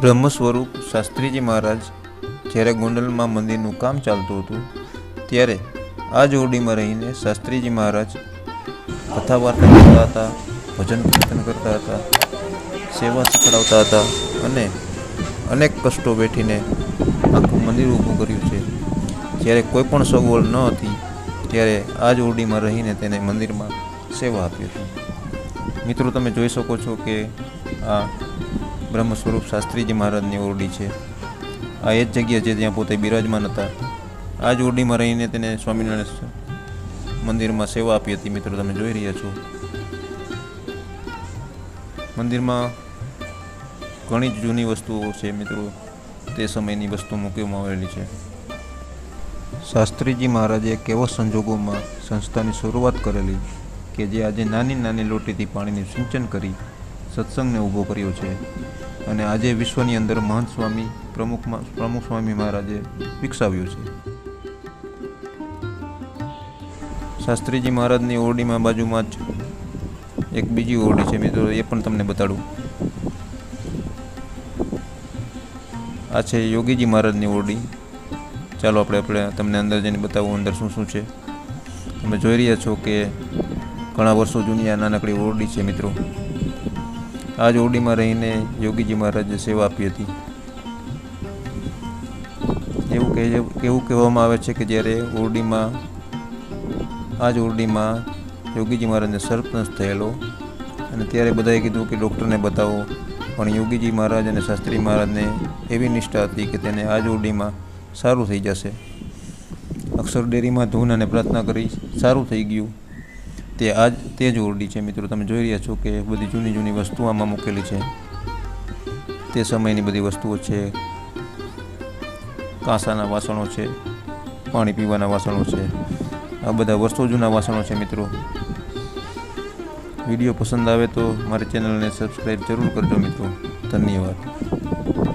બ્રહ્મ સ્વરૂપ શાસ્ત્રીજી મહારાજ જ્યારે ગોંડલમાં મંદિરનું કામ ચાલતું હતું, ત્યારે આ જ ઓરડીમાં રહીને શાસ્ત્રીજી મહારાજ કથા વાર્તા કરતા હતા, ભજન કીર્તન કરતા હતા, સેવા શીખડાવતા હતા અને અનેક કષ્ટો બેઠીને આખું મંદિર ઊભું કર્યું છે. જ્યારે કોઈ પણ સગવડ ન હતી, ત્યારે આ જ ઓરડીમાં રહીને તેને મંદિરમાં સેવા આપી હતી. મિત્રો, તમે જોઈ શકો છો કે આ બ્રહ્મ સ્વરૂપ શાસ્ત્રીજી મહારાજની ઓરડી છે. આ એ જ જગ્યા છે જ્યાં પોતે બિરાજમાન હતા. આ જ ઓરડીમાં રહીને તેને સ્વામિનારાયણ મંદિરમાં સેવા આપી હતી. મિત્રો, તમે જોઈ રહ્યા છો. મંદિરમાં ઘણી જ જૂની વસ્તુઓ છે, મિત્રો. તે સમયની વસ્તુ મૂકવામાં આવેલી છે. શાસ્ત્રીજી મહારાજે કેવો સંજોગોમાં સંસ્થાની શરૂઆત કરેલી કે જે આજે નાની નાની લોટીથી પાણીનું સિંચન કરી સત્સંગને ઊભો કર્યો છે. અને આજે વિશ્વની અંદર મહંત સ્વામી પ્રમુખમાં પ્રમુખ સ્વામી મહારાજે વિકસાવ્યું છે. શાસ્ત્રીજી મહારાજની ઓરડીમાં બાજુમાં જ એક બીજી ઓરડી છે મિત્રો, એ પણ તમને બતાડું. આ છે યોગીજી મહારાજની ઓરડી. ચાલો આપણે આપણે તમને અંદર જઈને બતાવું અંદર શું શું છે. તમે જોઈ રહ્યા છો કે ઘણા વર્ષો જૂની આ નાનકડી ઓરડી છે મિત્રો. આ જ ઓરડીમાં રહીને યોગીજી મહારાજે સેવા આપી હતી. એવું કહે એવું કહેવામાં આવે છે કે જ્યારે ઓરડીમાં આ જ ઓરડીમાં યોગીજી મહારાજને સર્પદંશ થયેલો અને ત્યારે બધાએ કીધું કે ડૉક્ટરને બતાવો. પણ યોગીજી મહારાજ અને શાસ્ત્રી મહારાજને એવી નિષ્ઠા હતી કે તેને આ જ ઓરડીમાં સારું થઈ જશે. અક્ષર ડેરીમાં ધૂન અને પ્રાર્થના કરી સારું થઈ ગયું. તે આજ તે જ ઓરડી છે મિત્રો. તમે જોઈ રહ્યા છો કે બધી જૂની જૂની વસ્તુઓ આમાં મૂકેલી છે. તે સમયની બધી વસ્તુઓ છે. કાંસાના વાસણો છે, પાણી પીવાના વાસણો છે. આ બધા વર્ષો જૂના વાસણો છે મિત્રો. વીડિયો પસંદ આવે તો મારી ચેનલને સબસ્ક્રાઈબ જરૂર કરજો મિત્રો. ધન્યવાદ.